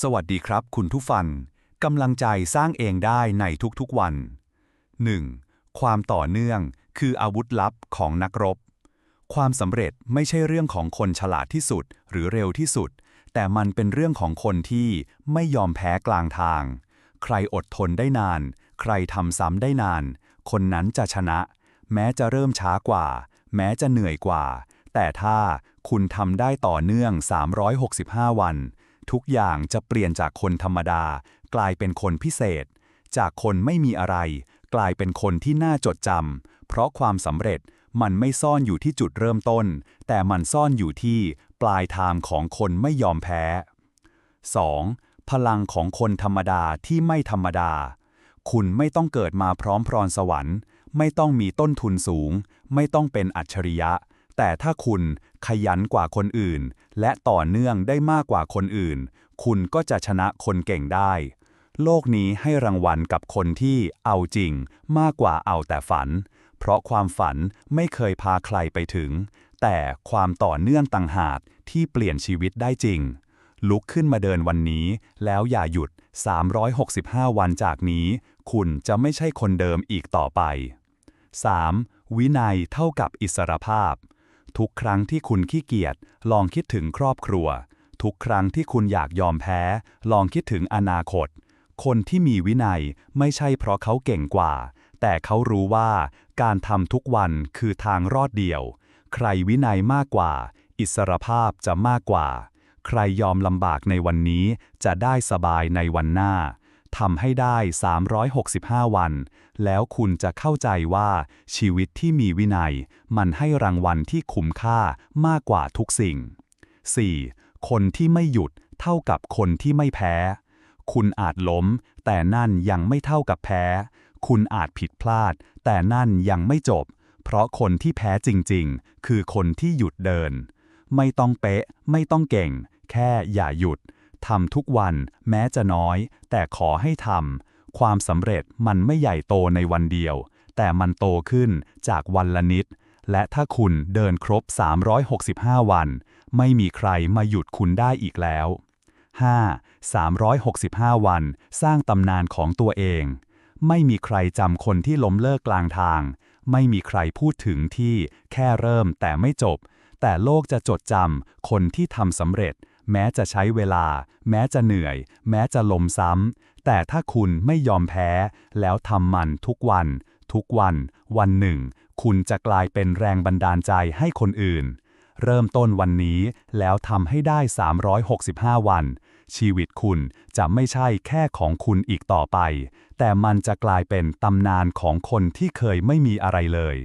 สวัสดีครับคุณทุกฟันกำลังใจสร้างเองได้ในทุกๆวัน 1. ความต่อเนื่องคืออาวุธลับของนักรบ ความสำเร็จไม่ใช่เรื่องของคนฉลาดที่สุดหรือเร็วที่สุด แต่มันเป็นเรื่องของคนที่ไม่ยอมแพ้กลางทาง ใครอดทนได้นาน ใครทำซ้ำได้นาน คนนั้นจะชนะ แม้จะเริ่มช้ากว่า แม้จะเหนื่อยกว่า แต่ถ้าคุณทำได้ต่อเนื่อง 365 วัน ทุกอย่างจะเปลี่ยนจากคนธรรมดา กลายเป็นคนพิเศษ จากคนไม่มีอะไร กลายเป็นคนที่น่าจดจำเพราะความสำเร็จมันไม่ซ่อนอยู่ที่จุดเริ่มต้น แต่มันซ่อนอยู่ที่ปลายทางของคนไม่ยอมแพ้ 2. พลังของคนธรรมดาที่ไม่ธรรมดา คุณไม่ต้องเกิดมาพร้อมพรสวรรค์ ไม่ต้องมีต้นทุนสูง ไม่ต้องเป็นอัจฉริยะ แต่ถ้าคุณขยันกว่าคนอื่น และต่อเนื่องได้มากกว่าคนอื่น คุณก็จะชนะคนเก่งได้ โลกนี้ให้รางวัลกับคนที่เอาจริงมากกว่าเอาแต่ฝัน เพราะความฝันไม่เคยพาใครไปถึง แต่ความต่อเนื่องต่างหากที่เปลี่ยนชีวิตได้จริง ลุกขึ้นมาเดินวันนี้ แล้วอย่าหยุด 365 วันจากนี้ คุณจะไม่ใช่คนเดิมอีกต่อไป 3. วินัยเท่ากับอิสรภาพ ทุกครั้งที่คุณขี้เกียจลองคิดถึงครอบครัว ทุกครั้งที่คุณอยากยอมแพ้ ลองคิดถึงอนาคต คนที่มีวินัยไม่ใช่เพราะเขาเก่งกว่า แต่เขารู้ว่าการทำทุกวันคือทางรอดเดียว ใครวินัยมากกว่า อิสรภาพจะมากกว่า ใครยอมลำบากในวันนี้จะได้สบายในวันหน้า ทำให้ได้ 365 วัน แล้วคุณจะเข้าใจว่าชีวิตที่มีวินัย มันให้รางวัลที่คุ้มค่ามากกว่าทุกสิ่ง 4. คนที่ไม่หยุดเท่ากับคนที่ไม่แพ้ คุณอาจล้ม แต่นั่นยังไม่เท่ากับแพ้ คุณอาจผิดพลาด แต่นั่นยังไม่จบ เพราะคนที่แพ้จริงๆ คือคนที่หยุดเดิน ไม่ต้องเป๊ะ ไม่ต้องเก่ง แค่อย่าหยุด ทำทุกวันแม้จะน้อย แต่ขอให้ทำความสำเร็จมันไม่ใหญ่โตในวันเดียว แต่มันโตขึ้นจากวันละนิด และถ้าคุณเดินครบ 365 วัน ไม่มีใครมาหยุดคุณได้อีกแล้ว 5. 365 วัน สร้างตำนานของตัวเอง ไม่มีใครจำคนที่ล้มเลิกกลางทาง ไม่มีใครพูดถึงที่แค่เริ่มแต่ไม่จบ แต่โลกจะจดจำคนที่ทำสำเร็จ แม้จะใช้เวลา แม้จะเหนื่อย แม้จะล้มซ้ำ แต่ถ้าคุณไม่ยอมแพ้ แล้วทำมันทุกวัน ทุกวัน วันหนึ่ง คุณจะกลายเป็นแรงบันดาลใจให้คนอื่น เริ่มต้นวันนี้แล้วทำให้ได้ 365 วัน ชีวิตคุณจะไม่ใช่แค่ของคุณอีกต่อไป แต่มันจะกลายเป็นตำนานของคนที่เคยไม่มีอะไรเลย